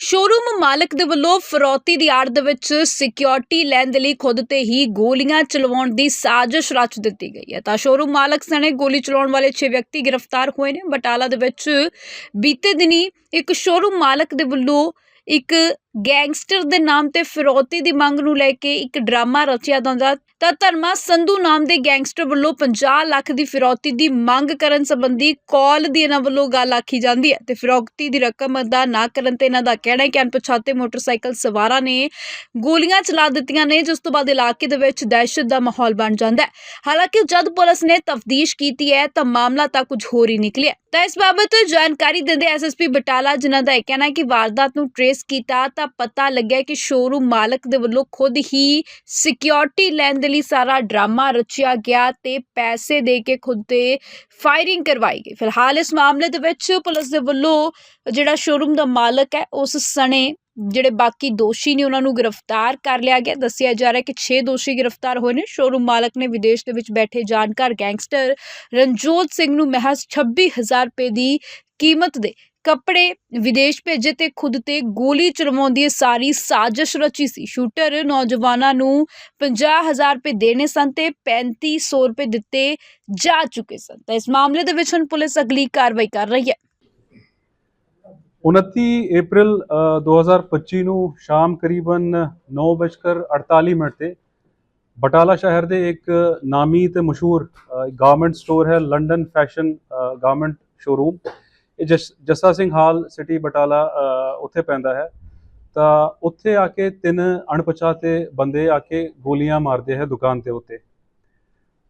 Showroom ਮਾਲਕ ਦੇ ਵੱਲੋਂ ਫਰੌਤੀ ਦੀ ਆੜ ਦੇ ਵਿੱਚ ਸਿਕਿਉਰਿਟੀ ਲੈਣ ਦੇ ਲਈ ਖੁਦ ਤੇ ਹੀ ਗੋਲੀਆਂ ਚਲਵਾਉਣ ਦੀ ਸਾਜ਼ਿਸ਼ ਰਚ ਦਿੱਤੀ ਗਈ ਹੈ। ਤਾਂ ਸ਼ੋਰੂਮ ਮਾਲਕ ਸਣੇ ਗੋਲੀ ਚਲਾਉਣ ਵਾਲੇ 6 ਵਿਅਕਤੀ ਗ੍ਰਿਫਤਾਰ ਹੋਏ ਨੇ। ਬਟਾਲਾ ਦੇ ਵਿੱਚ ਬੀਤੇ ਦਿਨੀ ਇੱਕ ਸ਼ੋਰੂਮ ਮਾਲਕ ਦੇ ਵੱਲੋਂ ਇੱਕ ਗੈਂਗਸਟਰ ਦੇ ਨਾਮ ਤੇ ਫਿਰੌਤੀ ਦੀ ਮੰਗ ਨੂੰ ਲੈ ਕੇ ਇੱਕ ਡਰਾਮਾ ਰਚਿਆ ਜਾਂਦਾ ਤਾਂ ਧਰਮਾ ਸੰਧੂ ਨਾਮ ਦੇ ਗੈਂਗਸਟਰ ਵੱਲੋਂ 50 ਲੱਖ ਦੀ ਫਿਰੌਤੀ ਦੀ ਮੰਗ ਕਰਨ ਸੰਬੰਧੀ ਕਾਲ ਦੀ ਇਹਨਾਂ ਵੱਲੋਂ ਗੱਲ ਆਖੀ ਜਾਂਦੀ ਹੈ। ਤੇ ਫਿਰੌਤੀ ਦੀ ਰਕਮ ਅਦਾ ਨਾ ਕਰਨ ਤੇ ਇਹਨਾਂ ਦਾ ਕਹਿਣਾ ਹੈ ਕਿ ਅਣਪਛਾਤੇ ਮੋਟਰਸਾਈਕਲ ਸਵਾਰਾਂ ਨੇ ਗੋਲੀਆਂ ਚਲਾ ਦਿੱਤੀਆਂ ਨੇ, ਜਿਸ ਤੋਂ ਬਾਅਦ ਇਲਾਕੇ ਦੇ ਵਿੱਚ ਦਹਿਸ਼ਤ ਦਾ ਮਾਹੌਲ ਬਣ ਜਾਂਦਾ ਹੈ। ਹਾਲਾਂਕਿ ਜਦ ਪੁਲਿਸ ਨੇ ਤਫਤੀਸ਼ ਕੀਤੀ ਹੈ, ਤਾਂ ਮਾਮਲਾ ਤਾਂ ਕੁਝ ਹੋਰ ਹੀ ਨਿਕਲਿਆ ਤਾਂ ਇਸ ਬਾਬਤ ਜਾਣਕਾਰੀ ਦਿੰਦੇ ਐਸਐਸਪੀ ਬਟਾਲਾ, ਜਿਨ੍ਹਾਂ ਦਾ ਇਹ ਕਹਿਣਾ ਹੈ ਕਿ ਵਾਰਦਾਤ ਨੂੰ ਟਰੇਸ ਕੀਤਾ ਤਾਂ ਪਤਾ ਲੱਗਿਆ ਕਿ ਸ਼ੋਰੂਮ ਮਾਲਕ ਦੇ ਵੱਲੋਂ ਖੁਦ ਹੀ ਸਿਕਿਉਰਿਟੀ ਲੈਣ ਦੇ ਲਈ ਸਾਰਾ ਡਰਾਮਾ ਰਚਿਆ ਗਿਆ ਤੇ ਪੈਸੇ ਦੇ ਕੇ ਖੁਦ ਤੇ ਫਾਇਰਿੰਗ ਕਰਵਾਈ ਗਈ। ਫਿਲਹਾਲ ਇਸ ਮਾਮਲੇ ਦੇ ਵਿੱਚ ਪੁਲਿਸ ਦੇ ਵੱਲੋਂ ਜਿਹੜਾ ਸ਼ੋਰੂਮ ਦਾ ਮਾਲਕ ਹੈ, ਉਸ ਸਣੇ ਜਿਹੜੇ ਬਾਕੀ ਦੋਸ਼ੀ ਨੇ ਉਹਨਾਂ ਨੂੰ ਗ੍ਰਿਫਤਾਰ ਕਰ ਲਿਆ ਗਿਆ। ਦੱਸਿਆ ਜਾ ਰਿਹਾ ਕਿ 6 ਦੋਸ਼ੀ ਗ੍ਰਿਫਤਾਰ ਹੋਏ ਨੇ। ਸ਼ੋਰੂਮ ਮਾਲਕ ਨੇ ਵਿਦੇਸ਼ ਦੇ ਵਿੱਚ ਬੈਠੇ ਜਾਣਕਾਰ ਗੈਂਗਸਟਰ ਰਣਜੋਤ ਸਿੰਘ ਨੂੰ ਮਹਿਜ਼ 26000 ਰੁਪਏ ਦੀ ਕੀਮਤ ਦੇ ਕੱਪੜੇ ਵਿਦੇਸ਼ ਭੇਜੇ ਤੇ ਖੁਦ ਤੇ ਗੋਲੀ ਚਲਵਾਉਣ ਦੀ ਇਹ ਸਾਰੀ ਸਾਜ਼ਿਸ਼ ਰਚੀ ਸੀ। ਸ਼ੂਟਰ ਨੌਜਵਾਨਾਂ ਨੂੰ 50000 ਰੁਪਏ ਦੇਣੇ ਸਨ ਤੇ 3500 ਰੁਪਏ ਦਿੱਤੇ ਜਾ ਚੁੱਕੇ ਸਨ। ਤਾਂ ਇਸ ਮਾਮਲੇ ਦੇ ਵਿੱਚ ਹੁਣ ਪੁਲਿਸ ਅਗਲੀ ਕਾਰਵਾਈ ਕਰ ਰਹੀ ਹੈ। 29 ਅਪ੍ਰੈਲ 2025 ਨੂੰ ਸ਼ਾਮ ਕਰੀਬਨ 9:48 ਮਿੰਟ ਤੇ ਬਟਾਲਾ ਸ਼ਹਿਰ ਦੇ ਇੱਕ ਨਾਮੀ ਤੇ ਮਸ਼ਹੂਰ ਗਾਰਮੈਂਟ ਸਟੋਰ ਹੈ ਲੰਡਨ ਫੈਸ਼ਨ ਗਾਰਮੈਂਟ ਸ਼ੋਰੂਮ ਇਹ ਜਸ- ਜੱਸਾ ਸਿੰਘ ਹਾਲ ਸਿਟੀ ਬਟਾਲਾ ਉੱਥੇ ਪੈਂਦਾ ਹੈ। ਤਾਂ ਉੱਥੇ ਆ ਕੇ ਤਿੰਨ ਅਣਪਛਾਤੇ ਬੰਦੇ ਆ ਕੇ ਗੋਲੀਆਂ ਮਾਰਦੇ ਹੈ ਦੁਕਾਨ ਦੇ ਉੱਤੇ।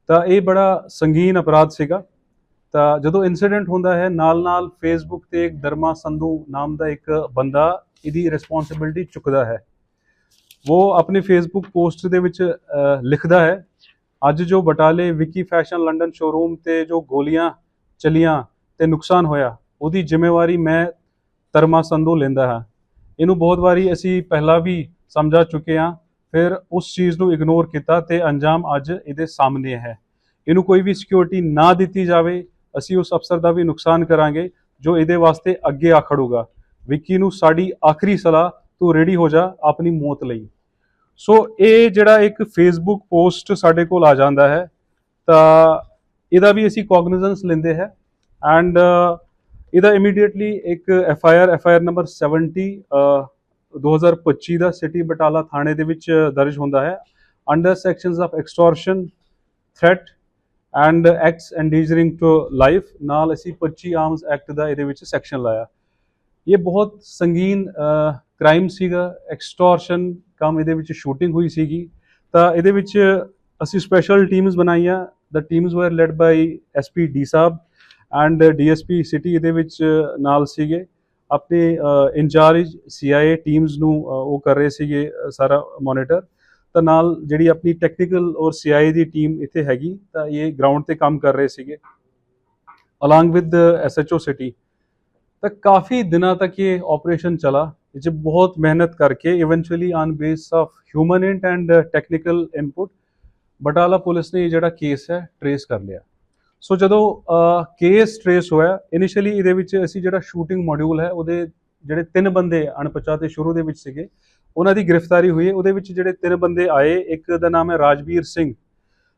ਤਾਂ ਇਹ ਬੜਾ ਸੰਗੀਨ ਅਪਰਾਧ ਸੀਗਾ। ਤਾਂ ਜਦੋਂ ਇਨਸੀਡੈਂਟ ਹੁੰਦਾ ਹੈ ਨਾਲ ਨਾਲ ਫੇਸਬੁੱਕ ਤੇ ਇੱਕ ਦਰਮਾ ਸੰਧੂ ਨਾਮ ਦਾ ਇੱਕ ਬੰਦਾ ਇਹਦੀ ਰਿਸਪੌਂਸਿਬਿਲਟੀ ਚੁੱਕਦਾ ਹੈ। ਉਹ ਆਪਣੀ ਫੇਸਬੁੱਕ ਪੋਸਟ ਦੇ ਵਿੱਚ ਲਿਖਦਾ ਹੈ, ਅੱਜ ਜੋ ਬਟਾਲੇ ਵਿਕੀ ਫੈਸ਼ਨ ਲੰਡਨ ਸ਼ੋਰੂਮ ਤੇ ਜੋ ਗੋਲੀਆਂ ਚਲੀਆਂ ਤੇ ਨੁਕਸਾਨ ਹੋਇਆ ਉਹਦੀ ਜ਼ਿੰਮੇਵਾਰੀ ਮੈਂ ਧਰਮਾ ਸੰਧੂ ਲੈਂਦਾ ਹਾਂ। ਇਹਨੂੰ ਬਹੁਤ ਵਾਰੀ ਅਸੀਂ ਪਹਿਲਾਂ ਵੀ ਸਮਝਾ ਚੁੱਕੇ ਹਾਂ, ਫਿਰ ਉਸ ਚੀਜ਼ ਨੂੰ ਇਗਨੋਰ ਕੀਤਾ ਤੇ ਅੰਜਾਮ ਅੱਜ ਇਹਦੇ ਸਾਹਮਣੇ ਹੈ। ਇਹਨੂੰ ਕੋਈ ਵੀ ਸਿਕਿਉਰਿਟੀ ਨਾ ਦਿੱਤੀ ਜਾਵੇ, ਅਸੀਂ ਉਸ ਅਫਸਰ ਦਾ ਵੀ ਨੁਕਸਾਨ ਕਰਾਂਗੇ, ਜੋ ਇਹਦੇ ਵਾਸਤੇ ਅੱਗੇ ਆ ਖੜੂਗਾ। ਵਿੱਕੀ ਨੂੰ ਸਾਡੀ ਆਖਰੀ ਸਲਾਹ, ਤੂੰ ਰੈਡੀ ਹੋ ਜਾ ਆਪਣੀ ਮੌਤ ਲਈ। ਸੋ ਇਹ ਜਿਹੜਾ ਇੱਕ ਫੇਸਬੁੱਕ ਪੋਸਟ ਸਾਡੇ ਕੋਲ ਆ ਜਾਂਦਾ ਹੈ, ਤਾਂ ਇਹਦਾ ਵੀ ਅਸੀਂ ਕੋਗਨੀਜ਼ੈਂਸ ਲੈਂਦੇ ਹੈ। ਐਂਡ ਇਹਦਾ ਇਮੀਡੀਏਟਲੀ ਇੱਕ F I R F I R number 70 ਅ, 2025 ਦਾ ਸਿਟੀ ਬਟਾਲਾ ਥਾਣੇ ਦੇ ਵਿੱਚ ਦਰਜ ਹੁੰਦਾ ਹੈ। Under sections of extortion threat and acts endangering to life ਨਾਲ ਅਸੀਂ 25 ਆਰਮਸ ਐਕਟ ਦਾ ਇਹਦੇ ਵਿੱਚ ਸੈਕਸ਼ਨ ਲਾਇਆ। ਇਹ ਬਹੁਤ ਸੰਗੀਨ ਕ੍ਰਾਈਮ ਸੀਗਾ। ਐਕਸਟੋਰਸ਼ਨ ਕੰਮ ਇਹਦੇ ਵਿੱਚ ਸ਼ੂਟਿੰਗ ਹੋਈ ਸੀਗੀ। ਤਾਂ ਇਹਦੇ ਵਿੱਚ ਅਸੀਂ ਸਪੈਸ਼ਲ ਟੀਮਸ ਬਣਾਈਆਂ। The teams were led by SP D Sahib and DSP city ਇਹਦੇ ਵਿੱਚ ਨਾਲ ਸੀਗੇ। ਆਪਣੇ ਇੰਚਾਰਜ ਸੀਆਈਏ ਟੀਮਸ ਨੂੰ ਉਹ ਕਰ ਰਹੇ ਸੀਗੇ ਸਾਰਾ ਮੋਨੀਟਰ ਤਾਂ ਨਾਲ ਜਿਹੜੀ ਆਪਣੀ ਟੈਕਨੀਕਲ ਔਰ ਸੀਆਈਏ ਦੀ ਟੀਮ ਇੱਥੇ ਹੈਗੀ, ਤਾਂ ਇਹ ਗਰਾਊਂਡ ਤੇ ਕੰਮ ਕਰ ਰਹੇ ਸੀਗੇ। ਅਲੋਂਗ ਵਿਦ ਐਸਐਚਓ ਸਿਟੀ ਤਾਂ ਕਾਫੀ ਦਿਨਾਂ ਤੱਕ ਇਹ ਆਪਰੇਸ਼ਨ ਚਲਾ ਇਹ 'ਚ ਬਹੁਤ ਮਿਹਨਤ ਕਰਕੇ eventually on base of human int and technical input Batala police ਨੇ ਇਹ ਜਿਹੜਾ ਕੇਸ ਹੈ ਟਰੇਸ ਕਰ ਲਿਆ। ਸੋ ਜਦੋਂ ਕੇਸ ਟਰੇਸ ਹੋਇਆ ਇਨੀਸ਼ੀਅਲੀ ਇਹਦੇ ਵਿੱਚ ਅਸੀਂ ਜਿਹੜਾ ਸ਼ੂਟਿੰਗ ਮੋਡਿਊਲ ਹੈ, ਉਹਦੇ ਜਿਹੜੇ ਤਿੰਨ ਬੰਦੇ ਅਣਪਛਾਤੇ ਸ਼ੁਰੂ ਦੇ ਵਿੱਚ ਸੀਗੇ, ਉਹਨਾਂ ਦੀ ਗ੍ਰਿਫਤਾਰੀ ਹੋਈ ਹੈ। ਉਹਦੇ ਵਿੱਚ ਜਿਹੜੇ ਤਿੰਨ ਬੰਦੇ ਆਏ, ਇੱਕ ਦਾ ਨਾਮ ਹੈ ਰਾਜਵੀਰ ਸਿੰਘ।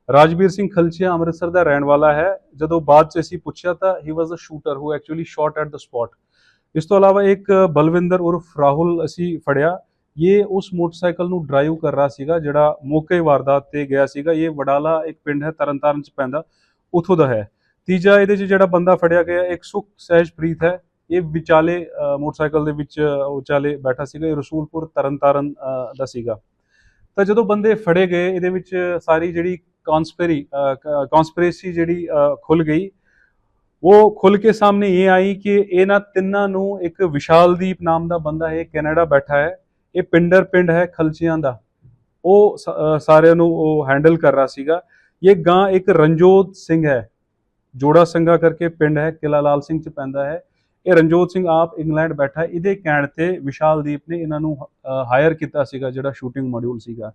ਰਾਜਵੀਰ ਸਿੰਘ ਖਲਚੀਆ ਅੰਮ੍ਰਿਤਸਰ ਦਾ ਰਹਿਣ ਵਾਲਾ ਹੈ। ਜਦੋਂ ਬਾਅਦ ਚ ਅਸੀਂ ਪੁੱਛਿਆ ਤਾਂ he was a shooter who actually shot at the spot ਇਸ ਤੋਂ ਇਲਾਵਾ ਇੱਕ ਬਲਵਿੰਦਰ ਉਰਫ ਰਾਹੁਲ ਅਸੀਂ ਫੜਿਆ। ਇਹ ਉਸ ਮੋਟਰਸਾਈਕਲ ਨੂੰ ਡਰਾਈਵ ਕਰ ਰਿਹਾ ਸੀਗਾ, ਜਿਹੜਾ ਮੌਕੇ ਵਾਰਦਾਤ ਤੇ ਗਿਆ ਸੀਗਾ। ਇਹ ਵਡਾਲਾ ਇੱਕ ਪਿੰਡ ਹੈ ਤਰਨਤਾਰਨ ਚ ਪੈਂਦਾ। ਉਥੋਂ ਦਾ ਹੈ। ਤੀਜਾ ਇਹਦੇ ਚ ਜਿਹੜਾ ਬੰਦਾ ਫੜਿਆ ਗਿਆ, ਇੱਕ ਸੁਖ ਸਹਿਜਪ੍ਰੀਤ ਹੈ। ਇਹ ਵਿਚਾਲੇ ਮੋਟਰਸਾਈਕਲ ਦੇ ਵਿੱਚ ਵਿਚਾਲੇ ਬੈਠਾ ਸੀਗਾ। ਇਹ ਰਸੂਲਪੁਰ ਤਰਨਤਾਰਨ ਦਾ ਸੀਗਾ। ਤਾਂ ਜਦੋਂ ਬੰਦੇ ਫੜੇ ਗਏ, ਇਹਦੇ ਵਿੱਚ ਸਾਰੀ ਜਿਹੜੀ ਕਨਸਪੀਰੀ ਕਨਸਪੀਰੇਸੀ ਜਿਹੜੀ ਖੁੱਲ ਗਈ। ਉਹ ਖੁੱਲ ਕੇ ਸਾਹਮਣੇ ਇਹ ਆਈ ਕਿ ਇਹਨਾਂ ਤਿੰਨਾਂ ਨੂੰ ਇੱਕ ਵਿਸ਼ਾਲਦੀਪ ਨਾਮ ਦਾ ਬੰਦਾ ਹੈ ਕੈਨੇਡਾ ਬੈਠਾ ਹੈ। ਇਹ ਪਿੰਡਰ ਪਿੰਡ ਹੈ ਖਲਚੀਆਂ ਦਾ। ਉਹ ਸਾਰਿਆਂ ਨੂੰ ਉਹ ਹੈਂਡਲ ਕਰ ਰਿਹਾ ਸੀਗਾ। ਇਹ ਗਾਂ ਇੱਕ ਰਣਜੋਤ ਸਿੰਘ ਹੈ। ਜੋੜਾ ਸੰਗਾ ਕਰਕੇ ਪਿੰਡ ਹੈ ਕਿਲਾ ਲਾਲ ਸਿੰਘ ਚ ਪੈਂਦਾ ਹੈ। ਇਹ ਰਣਜੋਤ ਸਿੰਘ ਆਪ ਇੰਗਲੈਂਡ ਬੈਠਾ ਇਹਦੇ ਕਹਿਣ ਤੇ ਵਿਸ਼ਾਲਦੀਪ ਨੇ ਇਹਨਾਂ ਨੂੰ ਹਾਇਰ ਕੀਤਾ ਸੀਗਾ, ਜਿਹੜਾ ਸ਼ੂਟਿੰਗ ਮੋਡਿਊਲ ਸੀਗਾ।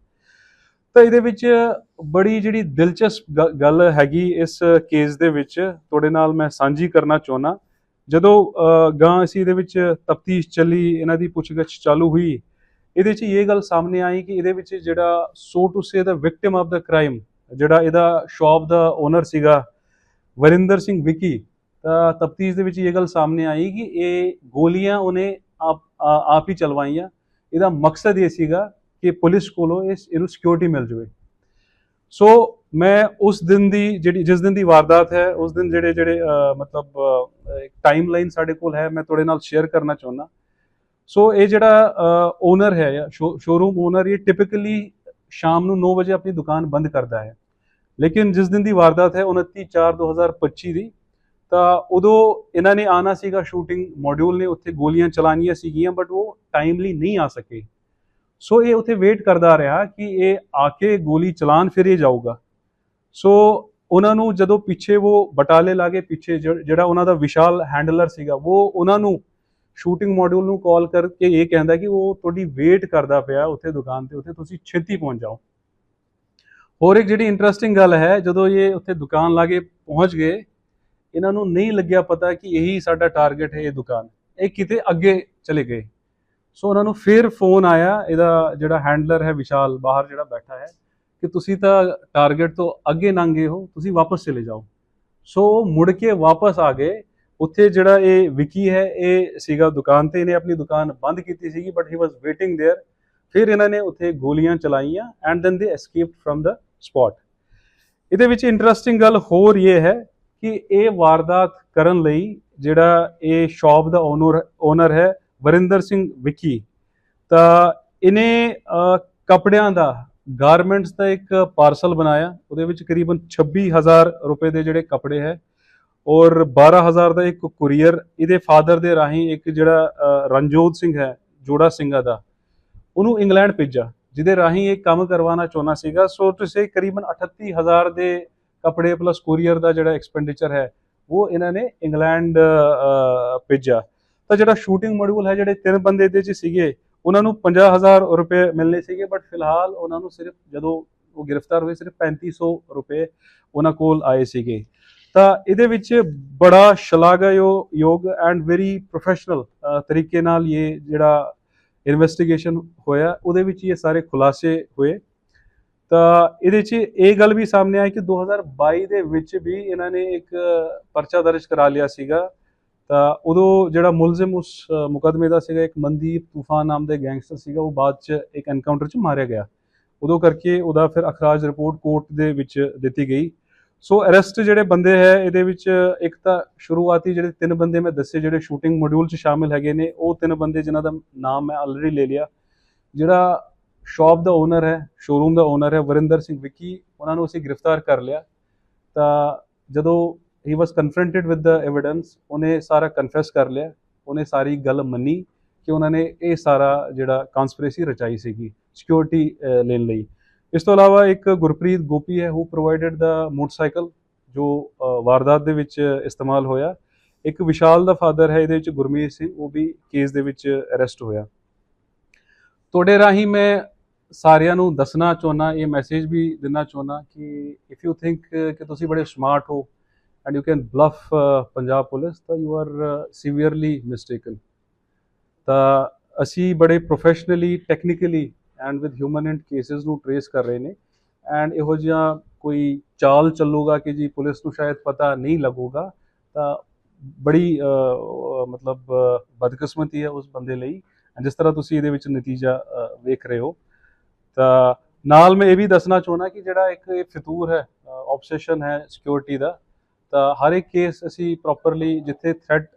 ਤਾਂ ਇਹਦੇ ਵਿੱਚ ਬੜੀ ਜਿਹੜੀ ਦਿਲਚਸਪ ਗ- ਗੱਲ ਹੈਗੀ ਇਸ ਕੇਸ ਦੇ ਵਿੱਚ। ਤੁਹਾਡੇ ਨਾਲ ਮੈਂ ਸਾਂਝੀ ਕਰਨਾ ਚਾਹੁੰਦਾ। ਜਦੋਂ ਗਾਂ ਅਸੀਂ ਇਹਦੇ ਵਿੱਚ ਤਫਤੀਸ਼ ਚੱਲੀ, ਇਹਨਾਂ ਦੀ ਪੁੱਛਗਿੱਛ ਚਾਲੂ ਹੋਈ, ਇਹਦੇ 'ਚ ਇਹ ਗੱਲ ਸਾਹਮਣੇ ਆਈ ਕਿ ਇਹਦੇ ਵਿੱਚ ਜਿਹੜਾ so to say the victim of the crime ਜਿਹੜਾ ਇਹਦਾ ਸ਼ਾਪ ਦਾ ਓਨਰ ਸੀਗਾ ਵਰਿੰਦਰ ਸਿੰਘ ਵਿੱਕੀ ਤਾਂ ਤਫਤੀਸ਼ ਦੇ ਵਿੱਚ ਇਹ ਗੱਲ ਸਾਹਮਣੇ ਆਈ ਕਿ ਇਹ ਗੋਲੀਆਂ ਉਹਨੇ ਆਪ ਆ- ਆਪ ਹੀ ਚਲਵਾਈਆਂ। ਇਹਦਾ ਮਕਸਦ ਇਹ ਸੀਗਾ ਕਿ ਪੁਲਿਸ ਕੋਲੋਂ ਇਸ ਇਹਨੂੰ ਸਿਕਿਉਰਿਟੀ ਮਿਲ ਜਾਵੇ। ਸੋ ਮੈਂ ਉਸ ਦਿਨ ਦੀ ਜਿਹੜੀ ਜਿਸ ਦਿਨ ਦੀ ਵਾਰਦਾਤ ਹੈ ਉਸ ਦਿਨ ਜਿਹੜੇ ਜਿਹੜੇ ਮਤਲਬ ਅ, ਇੱਕ ਟਾਈਮਲਾਈਨ ਸਾਡੇ ਕੋਲ ਹੈ ਮੈਂ ਤੁਹਾਡੇ ਨਾਲ ਸ਼ੇਅਰ ਕਰਨਾ ਚਾਹੁੰਦਾ। ਸੋ ਇਹ ਜਿਹੜਾ ਓਨਰ ਹੈ ਜਾਂ ਸ਼ੋਰੂਮ ਓਨਰ ਇਹ ਟਿਪਿਕਲੀ ਸ਼ਾਮ ਨੂੰ 9 ਵਜੇ ਆਪਣੀ ਦੁਕਾਨ ਬੰਦ ਕਰਦਾ ਹੈ। ਲੇਕਿਨ ਜਿਸ ਦਿਨ ਦੀ ਵਾਰਦਾਤ ਹੈ 29 4 2025 ਦੀ, ਤਾਂ ਉਦੋਂ ਇਹਨਾਂ ਨੇ ਆਣਾ ਸੀਗਾ ਸ਼ੂਟਿੰਗ ਮੋਡਿਊਲ ਨੇ, ਉੱਥੇ ਗੋਲੀਆਂ ਚਲਾਉਣੀਆਂ ਸੀਗੀਆਂ ਬਟ ਉਹ ਟਾਈਮਲੀ ਨਹੀਂ ਆ ਸਕੇ। ਸੋ ਇਹ ਉੱਥੇ ਵੇਟ ਕਰਦਾ ਰਿਹਾ ਕਿ ਇਹ ਆ ਕੇ ਗੋਲੀ ਚਲਾਣ ਫਿਰ ਇਹ ਜਾਊਗਾ। ਸੋ ਉਹਨਾਂ ਨੂੰ ਜਦੋਂ ਪਿੱਛੇ ਉਹ ਬਟਾਲੇ ਲਾਗੇ ਪਿੱਛੇ ਜਿਹ- ਜਿਹੜਾ ਉਹਨਾਂ ਦਾ ਵਿਸ਼ਾਲ ਹੈਂਡਲਰ ਸੀਗਾ, ਉਹ ਉਹਨਾਂ ਨੂੰ ਸ਼ੂਟਿੰਗ ਮੋਡਿਊਲ ਨੂੰ ਕਾਲ ਕਰਕੇ ਇਹ ਕਹਿੰਦਾ ਕਿ ਉਹ ਤੁਹਾਡੀ ਵੇਟ ਕਰਦਾ ਪਿਆ ਉੱਥੇ ਦੁਕਾਨ ਤੇ, ਉੱਥੇ ਤੁਸੀਂ ਛੇਤੀ ਪਹੁੰਚ ਜਾਓ। ਹੋਰ ਇੱਕ ਜਿਹੜੀ ਇੰਟਰਸਟਿੰਗ ਗੱਲ ਹੈ ਜਦੋਂ ਇਹ ਉੱਥੇ ਦੁਕਾਨ ਲਾਗੇ ਪਹੁੰਚ ਗਏ ਇਹਨਾਂ ਨੂੰ ਨਹੀਂ ਲੱਗਿਆ ਪਤਾ ਕਿ ਇਹੀ ਸਾਡਾ ਟਾਰਗੇਟ ਹੈ ਇਹ ਦੁਕਾਨ ਇਹ ਕਿਤੇ ਅੱਗੇ ਚਲੇ ਗਏ ਸੋ ਉਹਨਾਂ ਨੂੰ ਫਿਰ ਫੋਨ ਆਇਆ ਇਹਦਾ ਜਿਹੜਾ ਹੈਂਡਲਰ ਹੈ ਵਿਸ਼ਾਲ ਬਾਹਰ ਜਿਹੜਾ ਬੈਠਾ ਹੈ ਕਿ ਤੁਸੀਂ ਤਾਂ ਟਾਰਗੇਟ ਤੋਂ ਅੱਗੇ ਲੰਘੇ ਹੋ ਤੁਸੀਂ ਵਾਪਸ ਚਲੇ ਜਾਓ ਸੋ ਉਹ ਮੁੜ ਕੇ ਵਾਪਸ ਆ ਗਏ ਉੱਥੇ ਜਿਹੜਾ ਇਹ ਵਿਕੀ ਹੈ ਇਹ ਸੀਗਾ ਦੁਕਾਨ ਤੇ ਇਹਨੇ ਆਪਣੀ ਦੁਕਾਨ ਬੰਦ ਕੀਤੀ ਸੀਗੀ but he was waiting there ਫਿਰ ਇਹਨਾਂ ਨੇ ਉੱਥੇ ਗੋਲੀਆਂ ਚਲਾਈਆਂ ਐਂਡ ਦੈਨ ਦੇ ਐਸਕੇਪਡ ਫਰਮ ਦਾ ਸਪੌਟ ਇਹਦੇ ਵਿੱਚ ਇੰਟਰਸਟਿੰਗ ਗੱਲ ਹੋਰ ਇਹ ਹੈ ਕਿ ਇਹ ਵਾਰਦਾਤ ਕਰਨ ਲਈ ਜਿਹੜਾ ਇਹ ਸ਼ਾਪ ਦਾ ਓਨਰ ਓਨਰ ਹੈ ਵਰਿੰਦਰ ਸਿੰਘ ਵਿੱਕੀ। ਤਾਂ ਇਹਨੇ ਅ, ਕੱਪੜਿਆਂ ਦਾ ਗਾਰਮੈਂਟਸ ਦਾ ਇੱਕ ਪਾਰਸਲ ਬਣਾਇਆ। ਉਹਦੇ ਵਿੱਚ ਕਰੀਬਨ 26000 ਰੁਪਏ ਦੇ ਜਿਹੜੇ ਕੱਪੜੇ ਹੈ ਔਰ 12000 ਦਾ ਇੱਕ ਕੁਰੀਅਰ ਇਹਦੇ ਫਾਦਰ ਦੇ ਰਾਹੀਂ ਇੱਕ ਜਿਹੜਾ ਰਣਜੋਤ ਸਿੰਘ ਹੈ ਜੋੜਾ ਸਿੰਘਾ ਦਾ ਉਹਨੂੰ ਇੰਗਲੈਂਡ ਭੇਜਿਆ। ਜਿਹਦੇ ਰਾਹੀਂ ਇਹ ਕੰਮ ਕਰਵਾਉਣਾ ਚਾਹੁੰਦਾ ਸੀਗਾ। ਸੋ ਤੁਸੀਂ ਕਰੀਬਨ 38000 ਦੇ ਕੱਪੜੇ ਪਲੱਸ ਕੋਰੀਅਰ ਦਾ ਜਿਹੜਾ ਐਕਸਪੈਂਡੀਚਰ ਹੈ, ਉਹ ਇਹਨਾਂ ਨੇ ਇੰਗਲੈਂਡ ਭੇਜਿਆ। ਤਾਂ ਜਿਹੜਾ ਸ਼ੂਟਿੰਗ ਮੋਡਿਊਲ ਹੈ, ਜਿਹੜੇ ਤਿੰਨ ਬੰਦੇ ਦੇ ਚ ਸੀਗੇ, ਉਹਨਾਂ ਨੂੰ 50000 ਰੁਪਏ ਮਿਲਨੇ ਸੀਗੇ ਬਟ ਫਿਲਹਾਲ ਉਹਨਾਂ ਨੂੰ ਸਿਰਫ ਜਦੋਂ ਉਹ ਗ੍ਰਿਫਤਾਰ ਹੋਏ, ਸਿਰਫ 3500 ਰੁਪਏ ਉਹਨਾਂ ਕੋਲ ਆਏ ਸੀਗੇ। ਤਾਂ ਇਹਦੇ ਵਿੱਚ ਬੜਾ ਸ਼ਲਾਘਾਯੋਗ ਯੋਗ ਐਂਡ ਵੈਰੀ ਪ੍ਰੋਫੈਸ਼ਨਲ ਤਰੀਕੇ ਨਾਲ ਇਹ ਜਿਹੜਾ ਇਨਵੈਸਟੀਗੇਸ਼ਨ ਹੋਇਆ ਉਹਦੇ ਵਿੱਚ ਇਹ ਸਾਰੇ ਖੁਲਾਸੇ ਹੋਏ। ਤਾਂ ਇਹਦੇ 'ਚ ਇਹ ਗੱਲ ਵੀ ਸਾਹਮਣੇ ਆਈ ਕਿ 2022 ਦੇ ਵਿੱਚ ਵੀ ਇਹਨਾਂ ਨੇ ਇੱਕ ਪਰਚਾ ਦਰਜ ਕਰਾ ਲਿਆ ਸੀਗਾ। ਤਾਂ ਉਦੋਂ ਜਿਹੜਾ ਮੁਲਜ਼ਮ ਉਸ ਅ, ਮੁਕੱਦਮੇ ਦਾ ਸੀਗਾ ਇੱਕ ਮਨਦੀਪ ਤੂਫਾਨ ਨਾਮ ਦੇ ਗੈਂਗਸਟਰ ਸੀਗਾ ਉਹ ਬਾਅਦ 'ਚ ਇੱਕ ਐਨਕਾਊਂਟਰ 'ਚ ਮਾਰਿਆ ਗਿਆ। ਉਦੋਂ ਕਰਕੇ ਉਹਦਾ ਫਿਰ ਅਖਰਾਜ ਰਿਪੋਰਟ ਕੋਰਟ ਦੇ ਵਿੱਚ ਦਿੱਤੀ ਗਈ। ਸੋ ਅਰੈਸਟ ਜਿਹੜੇ ਬੰਦੇ ਹੈ, ਇਹਦੇ ਵਿੱਚ ਇੱਕ ਤਾਂ ਸ਼ੁਰੂਆਤੀ ਜਿਹੜੇ ਤਿੰਨ ਬੰਦੇ ਮੈਂ ਦੱਸੇ, ਜਿਹੜੇ ਸ਼ੂਟਿੰਗ ਮੋਡਿਊਲ 'ਚ ਸ਼ਾਮਿਲ ਹੈਗੇ ਨੇ, ਉਹ ਤਿੰਨ ਬੰਦੇ ਜਿਨ੍ਹਾਂ ਦਾ ਨਾਮ ਮੈਂ ਆਲਰੇਡੀ ਲੈ ਲਿਆ। ਜਿਹੜਾ ਸ਼ਾਪ ਦਾ ਓਨਰ ਹੈ ਸ਼ੋਰੂਮ ਦਾ ਓਨਰ ਹੈ, ਵਰਿੰਦਰ ਸਿੰਘ ਵਿੱਕੀ, ਉਹਨਾਂ ਨੂੰ ਅਸੀਂ ਗ੍ਰਿਫਤਾਰ ਕਰ ਲਿਆ। ਤਾਂ ਜਦੋਂ ਹੀ ਵਾਸ ਕਨਫਰੰਟਡ ਵਿਦ ਦਾ ਐਵੀਡੈਂਸ ਉਹਨੇ ਸਾਰਾ ਕਨਫੈਸ ਕਰ ਲਿਆ। ਉਹਨੇ ਸਾਰੀ ਗੱਲ ਮੰਨੀ ਕਿ ਉਹਨਾਂ ਨੇ ਇਹ ਸਾਰਾ ਜਿਹੜਾ ਕਨਸਪੀਰੇਸੀ ਰਚਾਈ ਸੀਗੀ ਸਿਕਿਉਰਿਟੀ ਲੈਣ ਲਈ। ਇਸ ਤੋਂ ਇਲਾਵਾ ਇੱਕ ਗੁਰਪ੍ਰੀਤ ਗੋਪੀ ਹੈ ਹੂ ਪ੍ਰੋਵਾਈਡਡ ਦਾ ਮੋਟਰਸਾਈਕਲ ਜੋ ਵਾਰਦਾਤ ਦੇ ਵਿੱਚ ਇਸਤੇਮਾਲ ਹੋਇਆ। ਇੱਕ ਵਿਸ਼ਾਲ ਦਾ ਫਾਦਰ ਹੈ, ਇਹਦੇ ਵਿੱਚ ਗੁਰਮੀਤ ਸਿੰਘ, ਉਹ ਵੀ ਕੇਸ ਦੇ ਵਿੱਚ ਅਰੈਸਟ ਹੋਇਆ। ਤੁਹਾਡੇ ਰਾਹੀਂ ਮੈਂ ਸਾਰਿਆਂ ਨੂੰ ਦੱਸਣਾ ਚਾਹੁੰਦਾ ਇਹ ਮੈਸੇਜ ਵੀ ਦੇਣਾ ਚਾਹੁੰਦਾ ਕਿ ਇਫ ਯੂ ਥਿੰਕ ਕਿ ਤੁਸੀਂ ਬੜੇ ਸਮਾਰਟ ਹੋ and you can bluff Punjab police, ਤਾਂ ਯੂ ਆਰ ਸੀਵੀਅਰਲੀ ਮਿਸਟੇਕਨ ਤਾਂ ਅਸੀਂ ਬੜੇ professionally technically and with human and cases ਨੂੰ ਟਰੇਸ ਕਰ ਰਹੇ ਨੇ। ਐਂਡ ਇਹੋ ਜਿਹਾ ਕੋਈ ਚਾਲ ਚੱਲੂਗਾ ਕਿ ਜੀ ਪੁਲਿਸ ਨੂੰ ਸ਼ਾਇਦ ਪਤਾ ਨਹੀਂ ਲੱਗੂਗਾ, ਤਾਂ ਬੜੀ ਮਤਲਬ ਬਦਕਿਸਮਤੀ ਹੈ ਉਸ ਬੰਦੇ ਲਈ। ਜਿਸ ਤਰ੍ਹਾਂ ਤੁਸੀਂ ਇਹਦੇ ਵਿੱਚ ਨਤੀਜਾ ਵੇਖ ਰਹੇ ਹੋ, ਤਾਂ ਨਾਲ ਮੈਂ ਇਹ ਵੀ ਦੱਸਣਾ ਚਾਹੁੰਦਾ ਕਿ ਜਿਹੜਾ ਇੱਕ ਇਹ ਫਿਤੂਰ ਹੈ ਆਬਸੈਸ਼ਨ ਹੈ ਸਿਕਿਉਰਿਟੀ ਦਾ, ਤਾਂ ਹਰ ਇੱਕ ਕੇਸ ਅਸੀਂ ਪ੍ਰੋਪਰਲੀ ਜਿੱਥੇ ਥ੍ਰੈਟ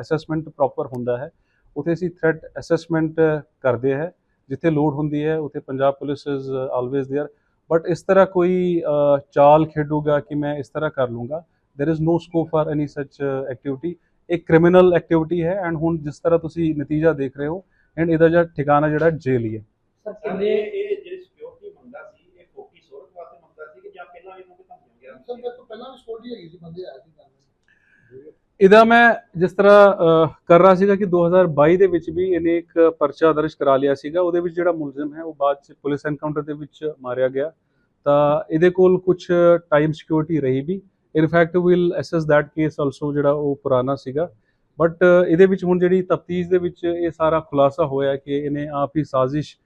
ਅਸੈਸਮੈਂਟ ਪ੍ਰੋਪਰ ਹੁੰਦਾ ਹੈ, ਉਥੇ ਅਸੀਂ ਥ੍ਰੈਟ ਅਸੈਸਮੈਂਟ ਕਰਦੇ ਹੈ। ਜਿੱਥੇ ਲੋਡ ਹੁੰਦੀ ਹੈ ਉਥੇ Punjab police is always there but ਇਸ ਤਰ੍ਹਾਂ ਕੋਈ ਅਹ, ਚਾਲ ਖੇਡੂਗਾ ਕਿ ਮੈਂ ਇਸ ਤਰ੍ਹਾਂ ਕਰ ਲੂੰਗਾ there is no scope for any such activity ਇੱਕ ਕ੍ਰਿਮੀਨਲ ਐਕਟੀਵਿਟੀ ਹੈ ਐਂਡ ਹੁਣ ਜਿਸ ਤਰ੍ਹਾਂ ਤੁਸੀਂ ਨਤੀਜਾ ਦੇਖ ਰਹੇ ਹੋ ਐਂਡ ਇਹਦਾ ਜਿਹੜਾ ਠਿਕਾਣਾ ਜਿਹੜਾ ਜੇਲ੍ਹ ਹੀ ਹੈ ਸਰ ਸਰ ਕਿੰਨੇ ਇਹ ਇਹ ਜਿਹੜੀ ਸਿਕਿਉਰਿਟੀ ਮੰਗਦਾ ਸੀ ਇਹ ਫੋਕੀ ਸੋਰਸ ਵਾਸਤੇ ਮੰਗਦਾ ਸੀ ਕਿ ਜਾਂ ਪਹਿਲਾਂ ਵੀ ਇਹਨੂੰ ਕੋਈ ਧਮਕੀਆਂ ਗਿਆ ਸਰ ਮੇਰੇ ਤੋਂ ਪਹਿਲਾਂ ਵੀ ਸਕਿਉਰਟੀ ਹੈਗੀ ਸੀ ਬੰਦੇ ਆਏ ਸੀ ਕਰਨ ਇਹਦਾ ਮੈਂ ਜਿਸ ਤਰ੍ਹਾਂ ਕਰ ਰਿਹਾ ਸੀਗਾ ਕਿ 2022 ਦੇ ਵਿੱਚ ਵੀ ਇਹਨੇ ਇੱਕ ਪਰਚਾ ਦਰਜ ਕਰਾ ਲਿਆ ਸੀਗਾ। ਉਹਦੇ ਵਿੱਚ ਜਿਹੜਾ ਮੁਲਜ਼ਮ ਹੈ, ਉਹ ਬਾਅਦ ਚ ਪੁਲਿਸ ਐਨਕਾਊਂਟਰ ਦੇ ਵਿੱਚ ਮਾਰਿਆ ਗਿਆ। ਤਾਂ ਇਹਦੇ ਕੋਲ ਕੁਝ ਟਾਈਮ ਸਿਕਿਉਰਿਟੀ ਰਹੀ ਵੀ। In fact will assess that case also ਜਿਹੜਾ ਉਹ ਪੁਰਾਣਾ ਸੀਗਾ। ਬਟ ਇਹਦੇ ਵਿੱਚ ਹੁਣ ਜਿਹੜੀ ਤਫਤੀਸ਼ ਦੇ ਵਿੱਚ ਇਹ ਸਾਰਾ ਖੁਲਾਸਾ ਹੋਇਆ ਕਿ ਇਹਨੇ ਆਪ ਹੀ ਸਾਜ਼ਿਸ਼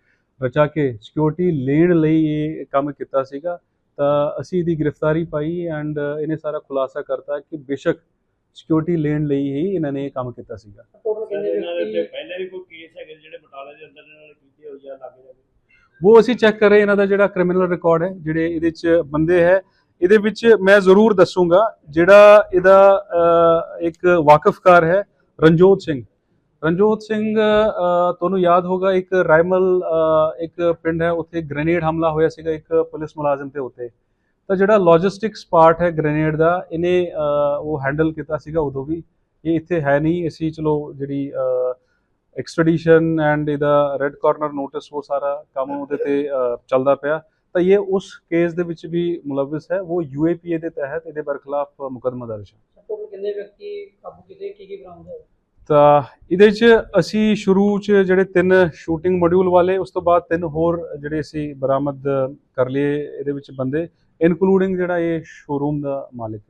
ਰਚਾ ਕੇ ਸਿਕਿਉਰਿਟੀ ਲੈਣ ਲਈ ਇਹ ਕੰਮ ਕੀਤਾ ਸੀਗਾ। ਤਾਂ ਅਸੀਂ ਇਹਦੀ ਗ੍ਰਿਫਤਾਰੀ ਪਾਈ ਐਂਡ ਇਹਨੇ ਸਾਰਾ ਖੁਲਾਸਾ ਕਰਤਾ ਕਿ ਬੇਸ਼ੱਕ ਸਿਕਿਉਰਿਟੀ ਲੈਣ ਲਈ ਹੀ ਇਹਨਾਂ ਨੇ ਇਹ ਕੰਮ ਕੀਤਾ ਸੀਗਾ। ਟੋਟਲ ਕਿੰਨੇ ਇਹਨਾਂ ਦੇ ਉੱਤੇ ਵਿਅਕਤੀ ਪਹਿਲੇ ਵੀ ਕੋਈ ਕੇਸ ਹੈਗੇ ਜਿਹੜੇ ਬਟਾਲੇ ਦੇ ਅੰਦਰ ਇਹਨਾਂ ਨੇ ਕੀਤੇ ਹੋਏ ਜਾਂ ਲੱਗੇ ਜਾਂਦੇ ਉਹ ਅਸੀਂ ਚੈੱਕ ਕਰ ਰਹੇ ਇਹਨਾਂ ਦਾ ਜਿਹੜਾ ਕ੍ਰਿਮੀਨਲ ਰਿਕਾਰਡ ਹੈ ਜਿਹੜੇ ਇਹਦੇ ਚ ਬੰਦੇ ਹੈ ਇਹਦੇ ਵਿੱਚ ਮੈਂ ਜ਼ਰੂਰ ਦੱਸੂਗਾ ਜਿਹੜਾ ਇਹਦਾ ਇੱਕ ਵਾਕਫਕਾਰ ਹੈ ਰਣਜੋਤ ਸਿੰਘ। ਰਣਜੋਤ ਸਿੰਘ ਤੁਹਾਨੂੰ ਯਾਦ ਹੋਗਾ ਇੱਕ ਰਾਇਮਲ ਇੱਕ ਪਿੰਡ ਹੈ ਉੱਥੇ ਗ੍ਰੇਨੇਡ ਹਮਲਾ ਹੋਇਆ ਸੀਗਾ ਇੱਕ ਪੁਲਿਸ ਮੁਲਾਜ਼ਮ ਤੇ ਉੱਤੇ ਤਾਂ ਜਿਹੜਾ ਲੌਜਿਸਟਿਕਸ ਪਾਰਟ ਹੈ ਗ੍ਰੇਨੇਡ ਦਾ ਇਹਨੇ ਉਹ ਹੈਂਡਲ ਕੀਤਾ ਸੀਗਾ ਉਦੋਂ ਵੀ। ਇਹ ਇੱਥੇ ਹੈ ਨਹੀਂ ਅਸੀਂ ਚਲੋ ਜਿਹੜੀ ਐਕਸਟ੍ਰੈਡੀਸ਼ਨ ਐਂਡ ਇਹਦਾ ਰੈੱਡ ਕਾਰਨਰ ਨੋਟਿਸ ਉਹ ਸਾਰਾ ਕੰਮ ਉਹਦੇ ਤੇ ਚੱਲਦਾ ਪਿਆ। ਤਾਂ ਇਹ ਉਸ ਕੇਸ ਦੇ ਵਿੱਚ ਵੀ ਮੁਲਵਿਸ ਹੈ ਉਹ ਯੂਏਪੀਏ ਦੇ ਤਹਿਤ ਇਹਦੇ ਬਰਖਲਾਫ ਮੁਕੱਦਮਾ ਦਰਜ ਹੈ। ਟੋਟਲ ਕਿੰਨੇ ਵਿਅਕਤੀ ਕਾਬੂ ਕੀਤੇ ਕੀ ਕੀ ਬਰਾਮਦ ਹੋਇਆ ਤਾਂ ਇਹਦੇ 'ਚ ਅਸੀਂ ਸ਼ੁਰੂ 'ਚ ਜਿਹੜੇ ਤਿੰਨ ਸ਼ੂਟਿੰਗ ਮੋਡਿਊਲ ਵਾਲੇ ਉਸ ਤੋਂ ਬਾਅਦ ਤਿੰਨ ਹੋਰ ਜਿਹੜੇ ਅਸੀਂ ਬਰਾਮਦ ਕਰ ਲਏ ਇਹਦੇ ਵਿੱਚ ਬੰਦੇ। ਇਨਕਲੂਡਿੰਗ ਜਿਹੜਾ ਇਹ ਸ਼ੋਰੂਮ ਦਾ ਮਾਲਿਕ ਹੈ।